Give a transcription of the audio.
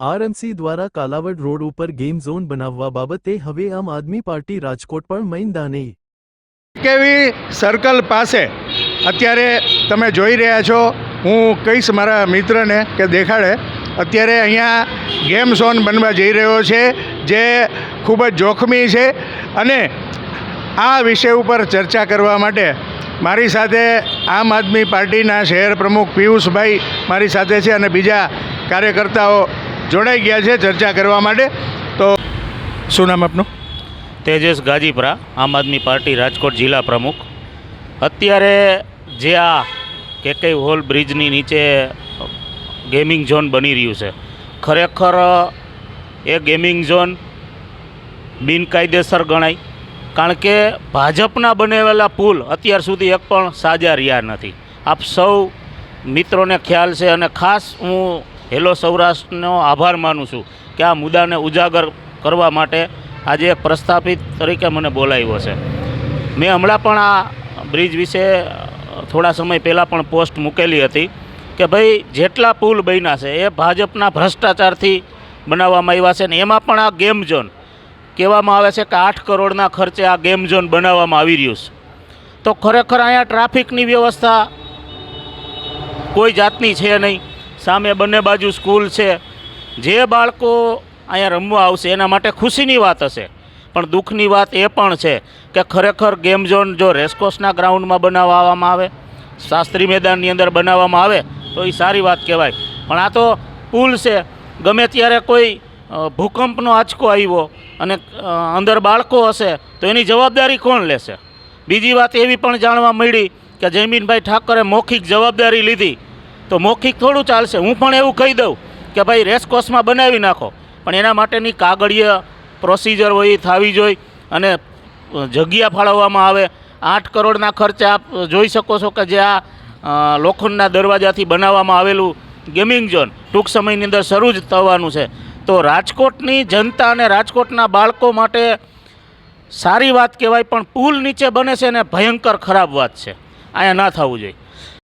RMC દ્વારા Kalavad road ઉપર game zone બનાવવા બાબતે હવે આમ આદમી પાર્ટી રાજકોટ પણ મૈદાને. કેવી સર્કલ પાસે અત્યારે તમે જોઈ રહ્યા છો. હું કહીશ મારા મિત્રને કે દેખાડે. અત્યારે અહીંયા ગેમ ઝોન બનવા જઈ રહ્યો છે, જે ખૂબ જ જોખમી છે અને આ વિષય ઉપર ચર્ચા કરવા માટે મારી સાથે આમ આદમી પાર્ટીના શહેર પ્રમુખ પિયુષભાઈ મારી સાથે છે અને બીજા કાર્યકર્તાઓ જોડાઈ ગયા છે ચર્ચા કરવા માટે. તો શું નામ આપનું? તેજસ ગાજીપરા, આમ આદમી પાર્ટી રાજકોટ જિલ્લા પ્રમુખ. અત્યારે જે આ કેકઈ હોલ બ્રિજની નીચે ગેમિંગ ઝોન બની રહ્યું છે. ખરેખર એ ગેમિંગ ઝોન બિનકાયદેસર ગણાય. કારણ કે ભાજપના બનેલા પુલ અત્યાર સુધી એક પણ સાજા રહ્યા નથી. આપ સૌ મિત્રોને ખ્યાલ છે અને ખાસ હું હેલો સૌરાષ્ટ્રનો આભાર માનું છું કે આ મુદ્દાને ઉજાગર કરવા માટે આજે એક પ્રસ્થાપિત તરીકે મને બોલાવ્યો છે. મેં હમણાં પણ આ બ્રિજ વિશે થોડા સમય પહેલાં પણ પોસ્ટ મૂકેલી હતી કે ભાઈ જેટલા પુલ બન્યા છે એ ભાજપના ભ્રષ્ટાચારથી બનાવવામાં આવ્યા છે ને એમાં પણ આ ગેમ ઝોન કહેવામાં આવે છે કે આઠ કરોડના ખર્ચે આ ગેમ ઝોન બનાવવામાં આવી રહ્યું છે. તો ખરેખર અહીંયા ટ્રાફિકની વ્યવસ્થા કોઈ જાતની છે નહીં. સામે બંને બાજુ સ્કૂલ છે. જે બાળકો અહીંયા રમવા આવશે એના માટે ખુશીની વાત હશે. પણ દુઃખની વાત એ પણ છે કે ખરેખર ગેમ ઝોન જો રેસકોર્સના ગ્રાઉન્ડમાં બનાવવામાં આવે, શાસ્ત્રી મેદાનની અંદર બનાવવામાં આવે, તો એ સારી વાત કહેવાય. પણ આ તો પુલ છે. ગમે ત્યારે કોઈ ભૂકંપનો આંચકો આવ્યો અને અંદર બાળકો હશે, તો એની જવાબદારી કોણ લેશે? બીજી વાત એવી પણ જાણવા મળી કે જયમીનભાઈ ઠાકરે મૌખિક જવાબદારી લીધી. તો મૌખિક થોડું ચાલશે. હું પણ એવું કહી દઉં કે ભાઈ રેસકોર્સમાં બનાવી નાખો. પણ એના માટેની કાગળીય પ્રોસિજર હોય એ થવી જોઈએ અને જગ્યા ફાળવવામાં આવે. આઠ કરોડના ખર્ચે આપ જોઈ શકો છો કે જે આ લોખંડના દરવાજાથી બનાવવામાં આવેલું ગેમિંગ ઝોન ટૂંક સમયની અંદર શરૂ જ થવાનું છે. તો રાજકોટની જનતા અને રાજકોટના બાળકો માટે સારી વાત કહેવાય, પણ પુલ નીચે બને છે ને ભયંકર ખરાબ વાત છે. અહીંયા ના થવું જોઈએ.